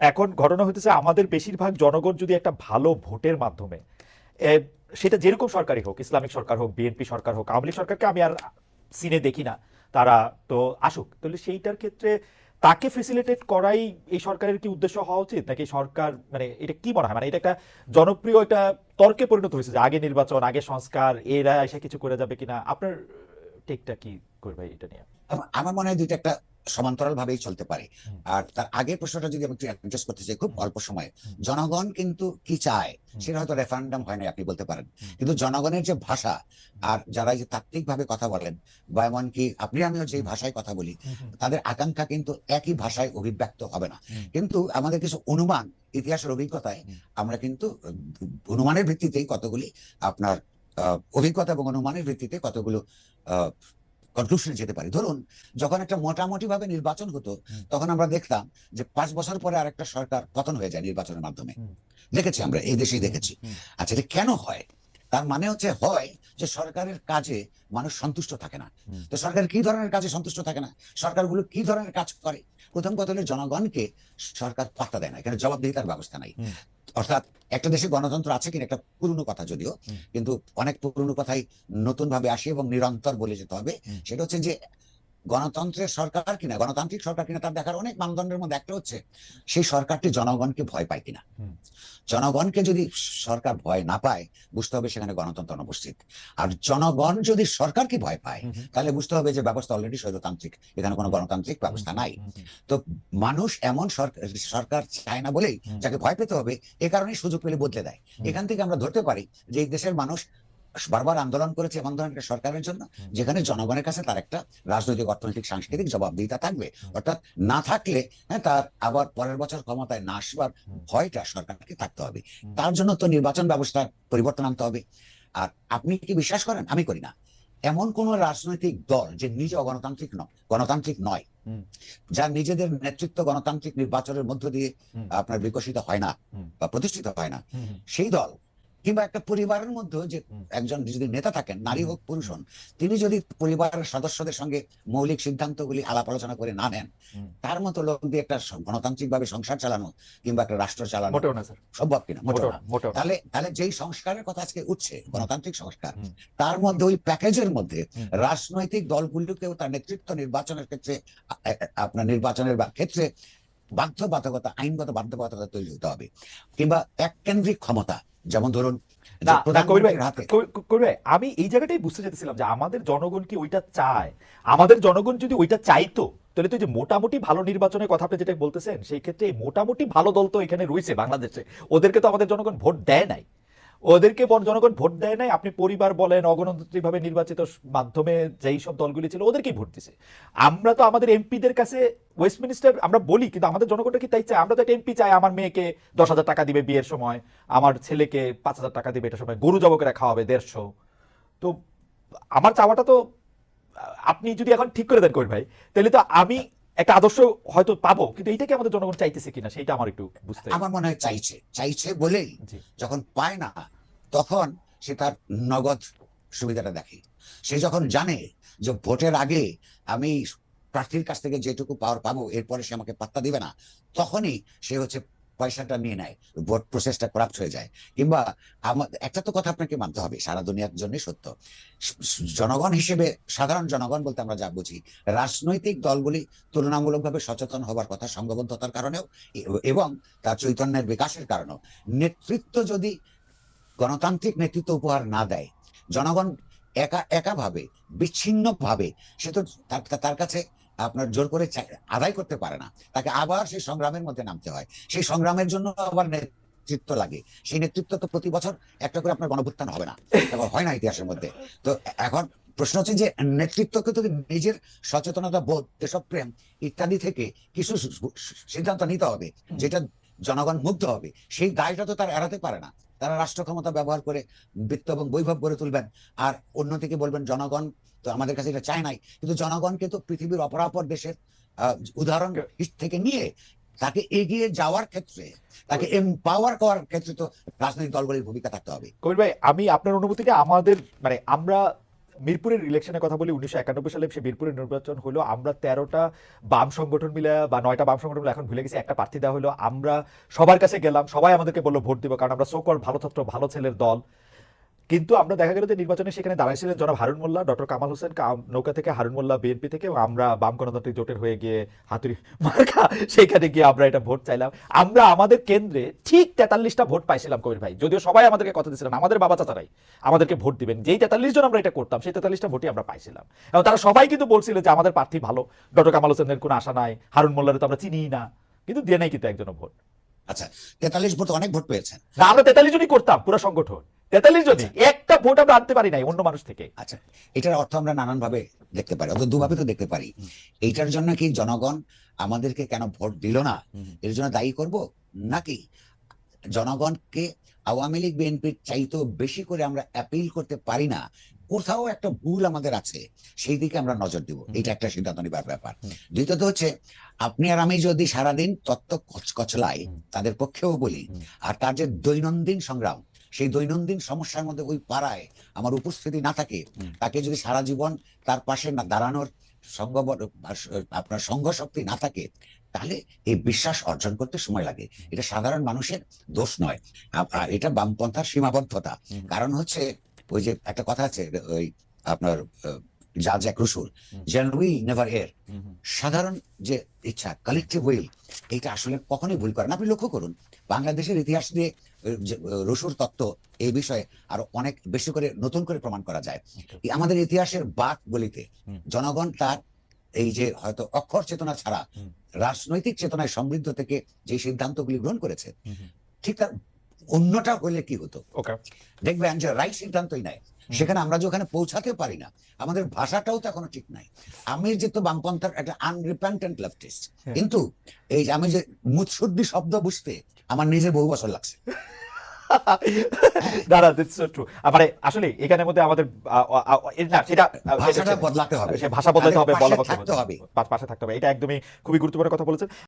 এখন ঘটনা হতেছে আমাদের বেশিরভাগ জনগণ যদি একটা ভালো ভোটের মাধ্যমে সেটা যেরকম সরকারই হোক, ইসলামিক সরকার হোক, বিএনপি সরকার হোক, আওয়ামী সরকারকে আমি আর সিনে দেখি না, তারা তো আসুক। তাহলে সেইটার ক্ষেত্রে তাকে ফেসিলিটেট করাই এই সরকারের কি উদ্দেশ্য হওয়া উচিত? নাকি সরকার মানে এটা কি মনে হয়? মানে এটা একটা জনপ্রিয় একটা তর্কে পরিণত হয়েছে যে আগে নির্বাচন, আগে সংস্কার, এরা এসে কিছু করে যাবে কিনা? আপনার টেকটা কি করবে এটা নিয়ে? আমার মনে হয় দুইটা একটা সমান্তরাল ভাবেই চলতে পারে। আর তার আগের প্রশ্নটা যদি আমি একটু অ্যাড্রেস করতে চাই খুব অল্প সময়ে জনগণ কিন্তু কি চায়? সেটা হয়তো রেফারেন্ডাম হয় না আপনি বলতে পারেন। কিন্তু জনগণের যে ভাষা আর যারা যে তাত্ত্বিক ভাবে কথা বলেন বা এমনকি আপনি আমিও যে ভাষায় কথা বলি তাদের আকাঙ্ক্ষা কিন্তু একই ভাষায় অভিব্যক্ত হবে না। কিন্তু আমাদের কিছু অনুমান ইতিহাসের অভিজ্ঞতায় আমরা কিন্তু অনুমানের ভিত্তিতেই কতগুলি আপনার আহ, অভিজ্ঞতা এবং অনুমানের ভিত্তিতে কতগুলো কনক্লুশনে যেতে পারি। ধরুন যখন একটা মোটামুটি ভাবে নির্বাচন হতো তখন আমরা দেখতাম যে পাঁচ বছর পরে আরেকটা সরকার পতন হয়ে যায় নির্বাচনের মাধ্যমে। দেখেছি আমরা এই দেশেই দেখেছি। আচ্ছা এটা কেন হয়? তার মানে হচ্ছে হয় যে সরকারের কাজে মানুষ সন্তুষ্ট থাকে না। তো সরকার কি ধরনের কাজে সন্তুষ্ট থাকে না? সরকারগুলো কি ধরনের কাজ করে? প্রথম কথা হলো জনগণকে সরকার পাত্তা দেয় না এখানে জবাবদিহিতার ব্যবস্থা নাই। অর্থাৎ একটা দেশে গণতন্ত্র আছে কিনা একটা পুরনো কথা যদিও কিন্তু অনেক পুরনো কথাই নতুন ভাবে আসে এবং নিরন্তর বলে যেতে হবে। সেটা হচ্ছে যে গণতন্ত্রের সরকার কিনা গণতান্ত্রিক সরকার কিনা তার দেখার অনেক মানদণ্ডের মধ্যে একটা হচ্ছে সেই সরকারটি জনগণকে ভয় পায় কিনা। জনগণকে যদি সরকার ভয় না পায় বুঝতে হবে সেখানে গণতন্ত্র অনুপস্থিত। আর জনগণ যদি সরকারকে ভয় পায়। তাহলে বুঝতে হবে যে ব্যবস্থা অলরেডি স্বৈরতান্ত্রিক এখানে কোনো গণতান্ত্রিক ব্যবস্থা নাই। তো মানুষ এমন সরকার সরকার চায় না বলেই যাকে ভয় পেতে হবে এ কারণেই সুযোগ পেলে বদলে দেয়। এখান থেকে আমরা ধরতে পারি যে এই দেশের মানুষ বারবার আন্দোলন করেছে এমন ধরনের একটা সরকারের জন্য যেখানে জনগণের কাছে তার একটা রাজনৈতিক অর্থনৈতিক সাংস্কৃতিক জবাবদিহিতা থাকবে। অর্থাৎ না থাকলে হ্যাঁ তার আবার পরের বছর ক্ষমতায় না আসবার ভয়টা সরকারকে থাকতে হবে। তার জন্য তো নির্বাচন ব্যবস্থার পরিবর্তন আনতে হবে। আর আপনি কি বিশ্বাস করেন? আমি করি না। এমন কোন রাজনৈতিক দল যে নিজে গণতান্ত্রিক নয় গণতান্ত্রিক নয় যা নিজেদের নেতৃত্ব গণতান্ত্রিক নির্বাচনের মধ্য দিয়ে আপনার বিকশিত হয় না বা প্রতিষ্ঠিত হয় না। সেই দল কিংবা একটা পরিবারের মধ্যে যে একজন যদি নেতা থাকেন নারী হোক পুরুষ হন তিনি যদি পরিবারের সদস্যদের সঙ্গে মৌলিক সিদ্ধান্তগুলি আলাপ আলোচনা করে না নেন তার মতো লোক দিয়ে একটা গণতান্ত্রিক ভাবে সংসার চালানো কিংবা একটা রাষ্ট্র চালানো সম্ভব কিনা। তাহলে তাহলে যেই সংস্কারের কথা আজকে উঠছে গণতান্ত্রিক সংস্কার তার মধ্যে ওই প্যাকেজের মধ্যে রাজনৈতিক দলগুলোকেও তার নেতৃত্ব নির্বাচনের ক্ষেত্রে আপনার নির্বাচনের ক্ষেত্রে বাধ্যবাধকতা আইনগত বাধ্যবাধকতা তৈরি হতে হবে। কিংবা এককেন্দ্রিক ক্ষমতা যেমন ধরুন আমি এই জায়গাটাই বুঝতে চাইতেছিলাম যে আমাদের জনগণ কি ওইটা চায়? আমাদের জনগণ যদি ওইটা চাইতো তাহলে তো যে মোটামুটি ভালো নির্বাচনের কথা আপনি যেটা বলতেছেন সেই ক্ষেত্রে মোটামুটি ভালো দল তো এখানে রয়েছে বাংলাদেশে। ওদেরকে তো আমাদের জনগণ ভোট দেয় নাই। ওদেরকে জনগণ ভোট দেয় নাই। আপনি পরিবার বলেন অগণতান্ত্রিক ভাবে নির্বাচিত মাধ্যমে যেই সব দলগুলি ছিল, ওদেরকেই ভোট দিছে। আমরা তো আমাদের এমপিদের কাছে ওয়েস্টমিনিস্টার আমরা বলি, কিন্তু আমাদের জনগণটা কি তাই চাই আমরা তো একটা এমপি চাই, আমার মেয়েকে দশ হাজার টাকা দিবে বিয়ের সময়, আমার ছেলেকে পাঁচ হাজার টাকা দিবে এটা সময়, গরু জব করে খাওয়াবে দেড়শো। তো আমার চাওয়াটা তো আপনি যদি এখন ঠিক করে দেন কই ভাই, তাহলে তো আমি একটা আদর্শ হয়তো পাবো কিন্তু এইটাকে আমাদের জনগণ চাইতেছে কিনা সেটা আমার একটু বুঝতে আমার মনে হয় চাইছে চাইছে বলেই যখন পায় না তখন সে তার নগদ সুবিধাটা দেখে। সে যখন জানে যে ভোটের আগে আমি প্রার্থীর কাছ থেকে যেটুকু পাওয়ার পাবো এরপরে সে আমাকে পাত্তা দিবে না তখনই সে হচ্ছে পয়সাটা নিয়ে নেয় ভোট প্রসেসটা করাপ্ট হয়ে যায়। কিংবা একটা তো কথা আপনাকে মানতে হবে, সারা দুনিয়ার জন্য সত্য। জনগণ হিসেবে, সাধারণ জনগণ বলতে আমরা যা বুঝি, রাজনৈতিক দলগুলি তুলনামূলকভাবে সচেতন হবার কথা সংঘবদ্ধতার কারণেও, এবং তার চৈতন্যের বিকাশের কারণেও। নেতৃত্ব যদি গণতান্ত্রিক নেতৃত্ব উপহার না দেয়, জনগণ একা একা ভাবে বিচ্ছিন্ন ভাবে সে তো তার কাছে আপনার জোর করে আদায় করতে পারে না। তাকে আবার সেই সংগ্রামের মধ্যে নামতে হয়। সেই সংগ্রামের জন্য আবার নেতৃত্ব লাগে। সেই নেতৃত্ব তো প্রতি বছর একটা করে আপনার গণভুত্থান হবে না। হয় না ইতিহাসের মধ্যে। তো এখন প্রশ্ন হচ্ছে যে, নেতৃত্বকে তো নিজের সচেতনতা, বোধ দেশপ্রেম ইত্যাদি থেকে কিছু সিদ্ধান্ত নিতে হবে, যেটা জনগণ মুগ্ধ হবে, সেই দায়টা তো তারা এড়াতে পারে না। তারা রাষ্ট্র ক্ষমতা ব্যবহার করে বৃত্ত এবং বৈভব গড়ে তুলবেন। আর অন্যদিকে বলবেন জনগণ তো আমাদের কাছে এটা চায় নাই। কিন্তু জনগণকে তো পৃথিবীর অপরাপর দেশের আহ, উদাহরণ থেকে নিয়ে তাকে এগিয়ে যাওয়ার ক্ষেত্রে তাকে এম্পাওয়ার করার ক্ষেত্রে তো রাজনৈতিক দলগুলির ভূমিকা থাকতে হবে। কবির ভাই আমি আপনার অনুভূতিটা আমাদের মানে আমরা মিরপুরের ইলেকশনের কথা বলি, উনিশশো একানব্বই সালে সে মিরপুরের নির্বাচন হলো। আমরা তেরোটা বাম সংগঠন মিলে বা নয়টা বাম সংগঠন এখন ভুলে গেছি, একটা প্রার্থী দেওয়া হলো। আমরা সবার কাছে গেলাম, সবাই আমাদেরকে বলল ভোট দিব, কারণ আমরা সকল ভালো ছাত্র, ভালো ছেলের দল। কিন্তু আমরা দেখা গেল যে নির্বাচনে সেখানে দাঁড়াইছিলেন জনাব হারুন মোল্লা ডক্টর কামাল হোসেন নৌকা থেকে হারুন মোল্লা বিএনপি থেকে আমরা বাম গণতান্ত্রিক জোটের হয়ে গিয়ে হাতুড়ি মার্কা সেখানে গিয়ে আমরা এটা ভোট চাইলাম। আমরা আমাদের কেন্দ্রে ঠিক তেতাল্লিশটা ভোট পাইছিলাম কবির ভাই যদিও সবাই আমাদেরকে কথা দিয়েছিলেন আমাদের বাবা চাচারাই আমাদেরকে ভোট দিবেন। যেই তেতাল্লিশ জন আমরা এটা করতাম সেই তেতাল্লিশটা ভোটই আমরা পাইছিলাম। এবং তারা সবাই কিন্তু বলছিল যে আমাদের প্রার্থী ভালো ডক্টর কামাল হোসেনের কোনো আশা নাই হারুন মোল্লার তো আমরা চিনিই না কিন্তু দিয়ে নাই কিন্তু একজনও ভোট। আচ্ছা তেতাল্লিশ ভোট অনেক ভোট পেয়েছেন। না আমরা তেতাল্লিশ জনই করতাম পুরো সংগঠন। তেতাল্লিশ জনই একটা ভোট আমরা আনতে পারি নাই অন্য মানুষ থেকে। আচ্ছা এটার অর্থ আমরা নানান ভাবে দেখতে পারি অত দুভাবে তো দেখতে পারি। এইটার জন্য কি জনগণ আমাদেরকে কেন ভোট দিল না? এর জন্য দায়ী করব নাকি? জনগণকে আওয়ামী লীগ বিএনপির চাইতেও বেশি করে আমরা অ্যাপিল করতে পারি না কোথাও একটা ভুল আমাদের আছে সেই দিকে আমরা নজর দিব। এটা একটা সিদ্ধান্ত নিবার ব্যাপার। দ্বিতীয়ত হচ্ছে আপনি আর আমি যদি সারাদিন তত্ত্ব কচলাই হুম। তাদের পক্ষেও বলি আর তার যে দৈনন্দিন সংগ্রাম সেই দৈনন্দিন সমস্যার মধ্যে ওই পাড়ায় আমার উপস্থিতি না থাকে তাকে যদি সারা জীবন তার পাশে না দাঁড়ানোর আপনার সংঘ শক্তি না থাকে তাহলে এই বিশ্বাস অর্জন করতে সময় লাগে। এটা সাধারণ মানুষের দোষ নয়। এটা বামপন্থার সীমাবদ্ধতা। কারণ হচ্ছে ওই যে একটা কথা আছে ওই আপনার যা জ্যাক রসুল হুম। জেন উইল নেভার এর সাধারণ যে ইচ্ছা কালেকটিভ উইল এটা আসলে কখনোই ভুল করে না। আপনি লক্ষ্য করুন বাংলাদেশের ইতিহাস দিয়ে যে, রসুর তত্ত্ব এই বিষয়ে আরও অনেক বেশি করে নতুন করে প্রমাণ করা যায়। আমাদের ইতিহাসের বাক বলিতে জনগণ তার এই যে হয়তো অক্ষর চেতনা ছাড়া রাজনৈতিক চেতনায় সমৃদ্ধ থেকে যে সিদ্ধান্তগুলি গ্রহণ করেছে ঠিক তার অন্যটা হলে কি হতো? দেখবেন যে রাইট সিদ্ধান্তই নাই। সেখানে আমরা যে ওখানে পৌঁছাতে পারি না আমাদের ভাষাটাও তো এখনও ঠিক নাই। আমি যেহেতু বামপন্থার একটা আনরিপেন্টেন্ট লেফটিস্ট হ্যাঁ। কিন্তু এই আমি যে মুৎসুদ্দি শব্দ বুঝতে আমার নিজের বহু বছর লাগছে। মানে আসলে এখানের মধ্যে আমাদের আ, আ, আ, এ- না সেটা ভাষাটা বদলাতে হবে। ভাষা বদলাতে হবে বলা থাকতে হবে। পাশে থাকতে হবে। এটা একদমই খুবই গুরুত্বপূর্ণ কথা বলেছেন।